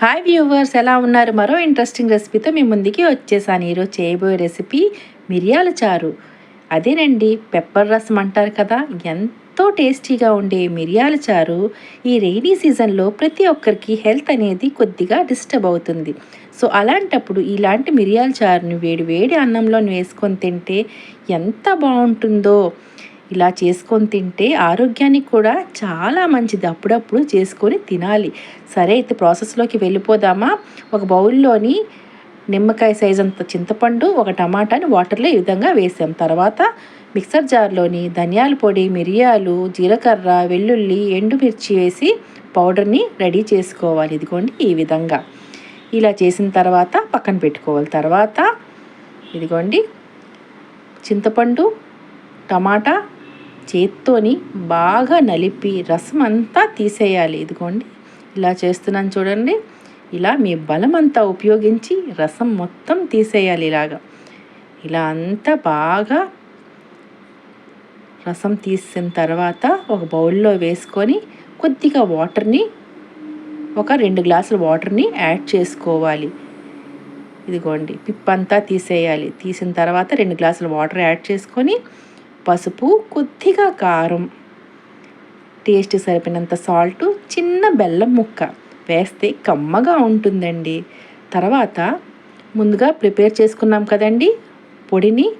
Hi viewers ఎలా ఉన్నారు? మరో ఇంట్రెస్టింగ్ రెసిపీతో మీ ముందుకి వచ్చేసాను. ఈరోజు చేయబోయే రెసిపీ మిరియాల చారు. అదేనండి పెప్పర్ రసం అంటారు కదా? ఎంతో టేస్టీగా ఉండే మిరియాల చారు ఈ రెయినీ సీజన్లో ప్రతి ఒక్కరికి హెల్త్ అనేది కొద్దిగా డిస్టర్బ్ అవుతుంది. సో అలాంటప్పుడు ఇలాంటి మిరియాల చారుని వేడి వేడి అన్నంలో వేసుకొని తింటే ఎంత బాగుంటుందో? ఇలా చేసుకొని తింటే ఆరోగ్యానికి కూడా చాలా మంచిది. అప్పుడప్పుడు చేసుకొని తినాలి. సరే అయితే ప్రాసెస్లోకి వెళ్ళిపోదామా? ఒక బౌల్లోని నిమ్మకాయ సైజ్ అంత చింతపండు ఒక టమాటాని వాటర్లో ఈ విధంగా వేసాం. తర్వాత మిక్సర్ జార్లోని ధనియాల పొడి మిరియాలు జీలకర్ర వెల్లుల్లి ఎండుమిర్చి వేసి పౌడర్ని రెడీ చేసుకోవాలి. ఇదిగోండి ఈ విధంగా. ఇలా చేసిన తర్వాత పక్కన పెట్టుకోవాలి. తర్వాత ఇదిగోండి చింతపండు టమాటా చేత్తోని బాగా నలిపి రసం అంతా తీసేయాలి. ఇదిగోండి ఇలా చేస్తున్నాను చూడండి. ఇలా మీ బలం అంతా ఉపయోగించి రసం మొత్తం తీసేయాలి ఇలాగా. ఇలా అంతా బాగా రసం తీసిన తర్వాత ఒక బౌల్లో వేసుకొని కొద్దిగా వాటర్ని ఒక రెండు గ్లాసుల వాటర్ని యాడ్ చేసుకోవాలి. ఇదిగోండి పిప్పంతా తీసేయాలి. తీసిన తర్వాత రెండు గ్లాసుల వాటర్ యాడ్ చేసుకొని పసుపు కొద్దిగా కారం. టేస్ట్ సరిపోయినంత సాల్ట్ చిన్న బెల్లం ముక్క వేస్తే కమ్మగా ఉంటుందండి. తర్వాత ముందుగా ప్రిపేర్ చేసుకున్నాం కదండి పొడిని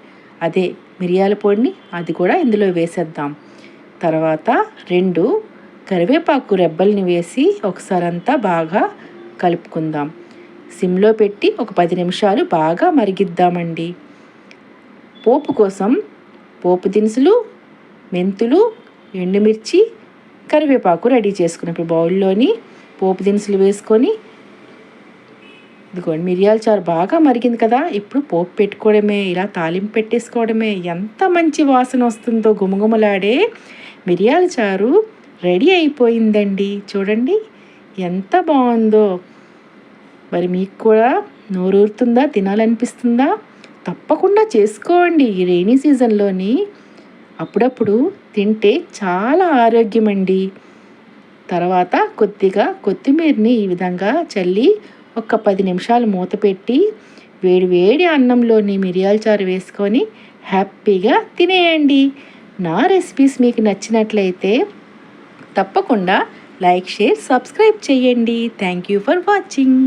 అదే మిరియాల పొడిని అది కూడా ఇందులో వేసేద్దాం. తర్వాత రెండు కరివేపాకు రెబ్బల్ని వేసి ఒకసారి అంతా బాగా కలుపుకుందాం. సిమ్లో పెట్టి ఒక పది నిమిషాలు బాగా మరిగిద్దామండి. పోపు కోసం పోపు దినుసులు మెంతులు ఎండుమిర్చి కరివేపాకు రెడీ చేసుకుని ఇప్పుడు బౌల్లోని పోపు దినుసులు వేసుకొని ఇదిగోండి మిరియాల చారు బాగా మరిగింది కదా. ఇప్పుడు పోపు పెట్టుకోవడమే ఇలా తాలింపు పెట్టేసుకోవడమే ఎంత మంచి వాసన వస్తుందో గుమగుమలాడే మిరియాల చారు రెడీ అయిపోయిందండి. చూడండి ఎంత బాగుందో. మరి మీకు కూడా నోరూరుతుందా తినాలనిపిస్తుందా? తప్పకుండా చేసుకోండి ఈ రైనీ సీజన్లోని. అప్పుడప్పుడు తింటే చాలా ఆరోగ్యం అండి తర్వాత కొద్దిగా కొత్తిమీరని ఈ విధంగా చల్లి ఒక పది నిమిషాలు మూత పెట్టి వేడి వేడి అన్నంలోని మిరియాల చారు వేసుకొని హ్యాపీగా తినేయండి. నా రెసిపీస్ మీకు నచ్చినట్లయితే తప్పకుండా లైక్ షేర్ సబ్స్క్రైబ్ చేయండి. Thank you for watching.